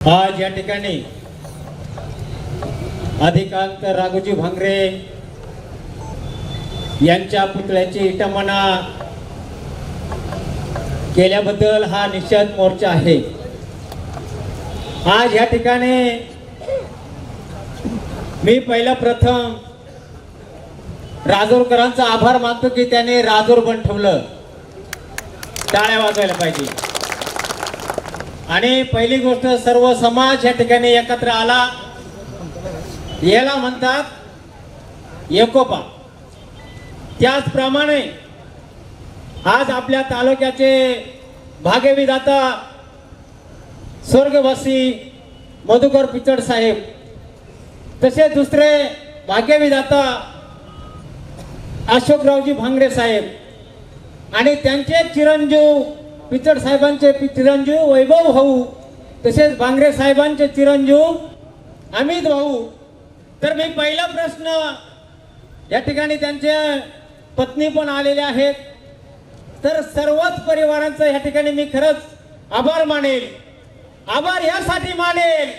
आज या ठिकाणी अधिकांत राघोजी भांगरे यांच्या पुतळ्याची इटमना केल्याबद्दल हा निषेध मोर्चा आहे. आज या ठिकाणी मी पहिला प्रथम राजूरकरांचा आभार मानतो की त्याने राजूर बन ठेवलं. टाळ्या वाजवायला पाहिजे. आणि पहिली गोष्ट सर्व समाज या ठिकाणी एकत्र आला. याला म्हणतात एकोपा. त्याचप्रमाणे आज आपल्या तालुक्याचे भाग्यविधाता स्वर्गवासी मधुकर पिचड साहेब तसे दुसरे भाग्यविधाता अशोकरावजी भांगरे साहेब आणि त्यांचे चिरंजीव पिचड साहेबांचे चिरंजीव वैभव भाऊ तसेच भांगरे साहेबांचे चिरंजीव अमित भाऊ. तर मी पहिला प्रश्न या ठिकाणी त्यांच्या पत्नी पण आलेले आहेत. तर सर्वच परिवारांचं या ठिकाणी मी खरंच आभार मानेल. आभार यासाठी मानेल.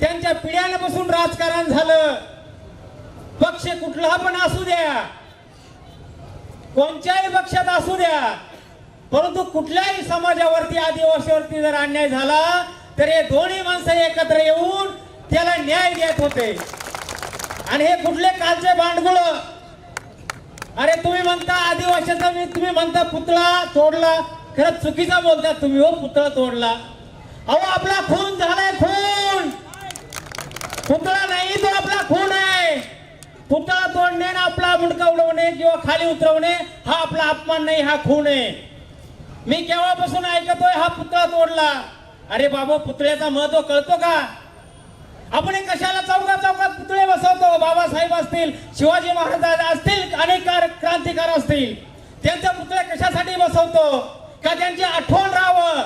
त्यांच्या पिढ्यापासून राजकारण झालं. पक्ष कुठला पण असू द्या. कोणत्याही पक्षात असू द्या. परंतु कुठल्याही समाजावरती आदिवासीवरती जर अन्याय झाला तर हे दोन्ही माणसं एकत्र येऊन त्याला न्याय देत होते. आणि हे कुठले कालचे भांडगुळ? अरे तुम्ही म्हणता आदिवासीचा मी तुम्ही म्हणता पुतळा तोडला. खरंच चुकीचा बोलता तुम्ही हो पुतळा तोडला. अहो आपला खून झालाय खून. पुतळा नाही तो आपला खून आहे. पुतळा तोडणे आपला मुंडका उडवणे किंवा खाली उतरवणे हा आपला अपमान नाही हा खून आहे. मी केव्हापासून ऐकतोय हा पुतळा तोडला? अरे बाबा पुतळ्याचा महत्त्व कळतो का? आपण कशाला चौका चौकात पुतळे बसवतो? बाबासाहेब असतील शिवाजी महाराज असतील अनेक क्रांतिकार असतील. त्यांचा पुतळे कशासाठी बसवतो? का त्यांची आठवण राहावं?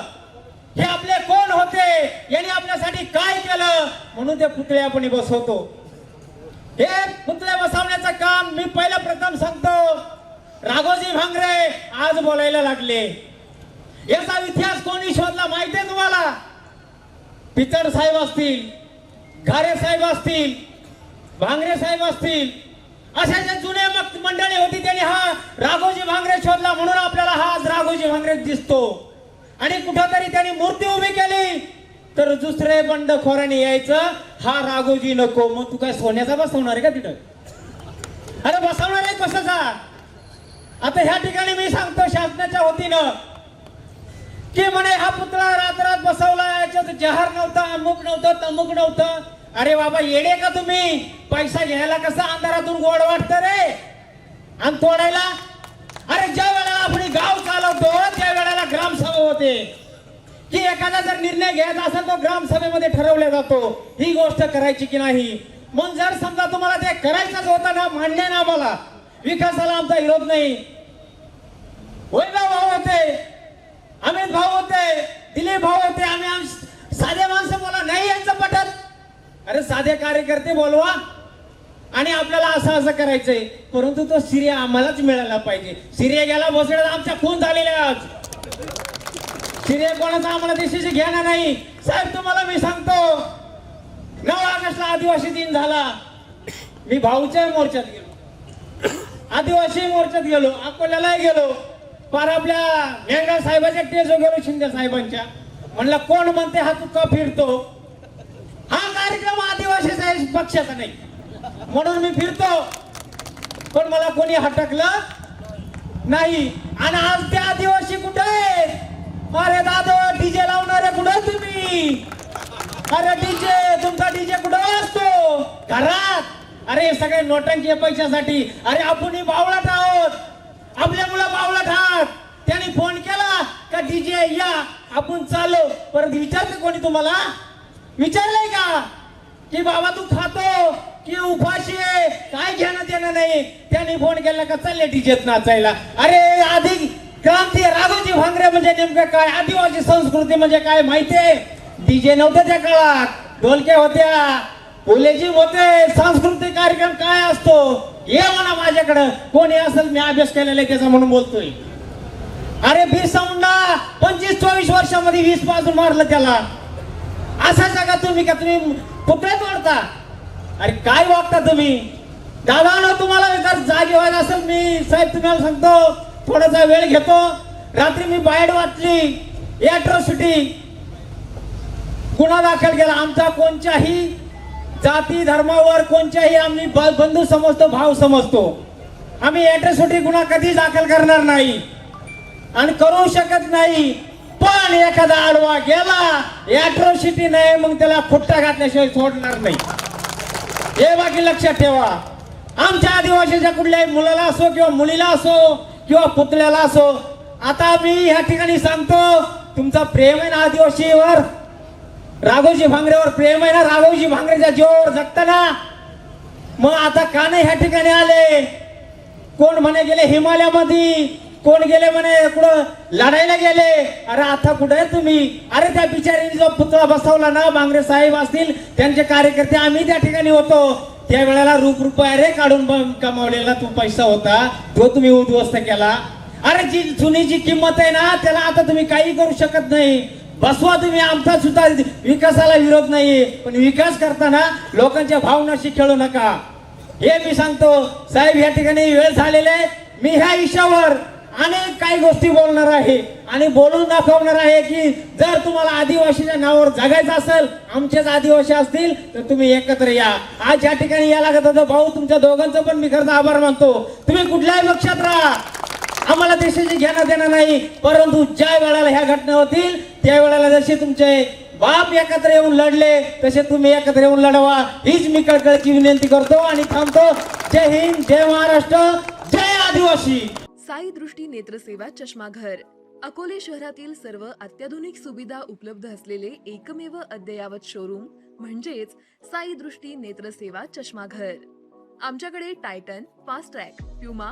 हे आपले कोण होते? यांनी आपल्यासाठी काय केलं? म्हणून ते पुतळे आपण बसवतो. हे पुतळे बसवण्याचं काम मी पहिलं प्रथम सांगतो. राघोजी भांगरे आज बोलायला लागले. याचा इतिहास कोणी शोधला माहितीये तुम्हाला? पितर साहेब असतील घारे साहेब असतील भांगरे साहेब असतील अशा ज्या जुने मंडळी होती त्यांनी हा राघोजी भांगरे शोधला म्हणून आपल्याला हा आज राघोजी भांगरे दिसतो. आणि कुठंतरी त्यांनी मूर्ती उभी केली. तर दुसरे बंडखोराने यायचं हा राघोजी नको मग तू काय सोन्याचा बसवणार आहे का तिथं? अरे बसवणार आहे कशाचा आता ह्या ठिकाणी मी सांगतो शासनाच्या वतीनं की म्हणे हा पुतळा रात्रात बसवला याच्यात जहार नव्हता अमुक नव्हतं तमुक नव्हतं. अरे बाबा येडे का तुम्ही? पैसा घ्यायला कसा अंधारातून गोड वाटत रे? आणि तोडायला? अरे ज्या वेळेला आपण गाव चालवतो त्या वेळेला ग्रामसभा होते. की एखादा जर निर्णय घ्यायचा असेल तो ग्रामसभेमध्ये ठरवला जातो. ही गोष्ट करायची की नाही? मग जर समजा तुम्हाला ते करायचंच होतं ना मान्य ना मला विकासाला आमचा विरोध नाही. वैभव होते. अमित भाऊ होते दिलीप भाऊ होते आम्ही साधे माणसं बोला नाही यांचं पटत. अरे साधे कार्यकर्ते बोलवा. आणि आपल्याला असं असं करायचंय. परंतु तो सिरिया आम्हालाच मिळाला पाहिजे. सिरिया गेला बसण्यात आमच्या खून झालेल्या आज. सिरिया कोणाचा आम्हाला देशाची घेणार नाही. साहेब तुम्हाला मी सांगतो. नऊ ऑगस्टला आदिवासी दिन झाला. मी भाऊच्या मोर्चात गेलो. आदिवासी मोर्चात गेलो अकोल्यालाही गेलो. पार आपल्या मेंगा साहेबाच्या टेज गेलो शिंदे साहेबांच्या. म्हणलं कोण म्हणते हा तुका फिरतो? हा कार्यक्रम आदिवासी साहेब पक्षाचा नाही. म्हणून मी फिरतो. पण मला कोणी हटकलं नाही. आणि आज ते आदिवासी कुठे अरे दादा डीजे लावणारे कुठे तुम्ही? अरे डीजे तुमचा डीजे कुठं असतो? घरात. अरे सगळे नोटांच्या पैशासाठी अरे आपण बावळा आहोत. आपल्या मुलं बावळाट आहात त्यांनी फोन केला का डीजे या आपण चाललो. परत विचारलं कोणी तुम्हाला? विचारलंय का? की बाबा तू खातो की उपाशी आहे? काय घेणं देणं नाही? त्यांनी फोन केला का चालले डीजेत नाचायला. अरे आधी क्रांती राघोजी भांगरे म्हणजे नेमकं काय? आदिवासी संस्कृती म्हणजे काय माहितीये डीजे नव्हते त्या काळात. ढोलक्या होत्या. फुलेजी होते. सांस्कृतिक कार्यक्रम काय असतो? ये म्हणा माझ्याकडं. कोणी असेल मी अभ्यास केलेला आहे त्याचा म्हणून बोलतोय. अरे बिरसा मुंडा पंचवीस चोवीस वर्षामध्ये वीसपासून मारलं त्याला. असा जगा तुम्ही का? तुम्ही पुतळे वाढता. अरे काय वागता तुम्ही? दादा तुम्हाला जर जागी व्हायला असेल मी साहेब तुम्हाला सांगतो थोडासा वेळ घेतो. रात्री मी बाहेर वाचली अॅट्रॉसिटी गुन्हा दाखल केला. आमचा कोणत्याही जाती धर्मावर कोणत्याही आम्ही बंधू समजतो भाव समजतो. आम्ही अॅट्रॉसिटी गुन्हा कधी दाखल करणार नाही. आणि करू शकत नाही पण एखादा आडवा गेला अॅट्रॉसिटी नाही मग त्याला खुट्टा घातल्याशिवाय सोडणार नाही. हे बाकी लक्षात ठेवा. आमच्या आदिवासीच्या कुठल्याही मुलाला असो किंवा मुलीला असो किंवा पुतळ्याला असो आता मी ह्या ठिकाणी सांगतो तुमचा प्रेम आहे ना आदिवासीवर? राघोजी भांगरेवर प्रेम आहे ना राघोजी भांगरेच्या जीवावर जगताना मग आता का नाही ह्या ठिकाणी आले. कोण म्हणे गेले हिमालयामध्ये? कोण गेले म्हणे कुठं लढायला गेले? अरे आता कुठे आहे तुम्ही? अरे त्या बिचारीने जो पुतळा बसवला ना भांगरे साहेब असतील त्यांचे कार्यकर्ते आम्ही त्या ठिकाणी होतो. त्या वेळेला रूप रुपये रे काढून कमावलेला तो पैसा होता. तो तुम्ही उद्ध्वस्त केला. अरे जी जुनी जी किंमत आहे ना त्याला आता तुम्ही काही करू शकत नाही. बसवा तुम्ही आमचा सुद्धा विकासाला विरोध नाही पण विकास करताना लोकांच्या भावनाशी खेळू नका. हे मी सांगतो साहेब या ठिकाणी वेळ झालेला आहे. मी ह्या इशावर अनेक काही गोष्टी बोलणार आहे. आणि बोलून दाखवणार आहे की जर तुम्हाला आदिवासीच्या नावावर जगायचं असेल आमचेच आदिवासी असतील तर तुम्ही एकत्र या. आज या ठिकाणी या लागत होतं. भाऊ तुमच्या दोघांचं पण मी खरंच आभार मानतो. तुम्ही कुठल्याही पक्षात राहा. आम्हाला देशाची घेणं देणं नाही परंतु ज्या वेळेला ह्या घटना होतील त्यावेळेला जसे तुमचे बाप एकत्र येऊन लढले तसे तुम्ही एकत्र येऊन लढवा. हीच मी कळकळची विनंती करतो आणि थांबतो. जय हिंद जय महाराष्ट्र जय आदिवासी. साई दृष्टी नेत्रसेवा चष्माघर. अकोले शहरातील सर्व अत्याधुनिक सुविधा उपलब्ध असलेले एकमेव अद्ययावत शोरूम म्हणजेच साई दृष्टी नेत्रसेवा चष्माघर. आमच्याकडे Titan fast track Puma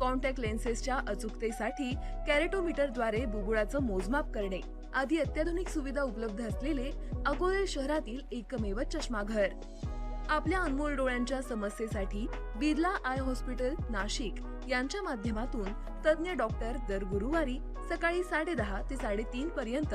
contact लेन्सेसच्या अचूकतेसाठी कॅरेटोमीटरद्वारे बुबुळाचं मोजमाप करणे. आदी अत्याधुनिक सुविधा उपलब्ध असलेले अकोले शहरातील एकमेव चष्माघर. आपल्या अनमोल डोळ्यांच्या समस्येसाठी बिर्ला आय हॉस्पिटल नाशिक यांच्या माध्यमातून तज्ज्ञ डॉक्टर दर गुरुवारी सकाळी साडेदहा ते साडेतीन पर्यंत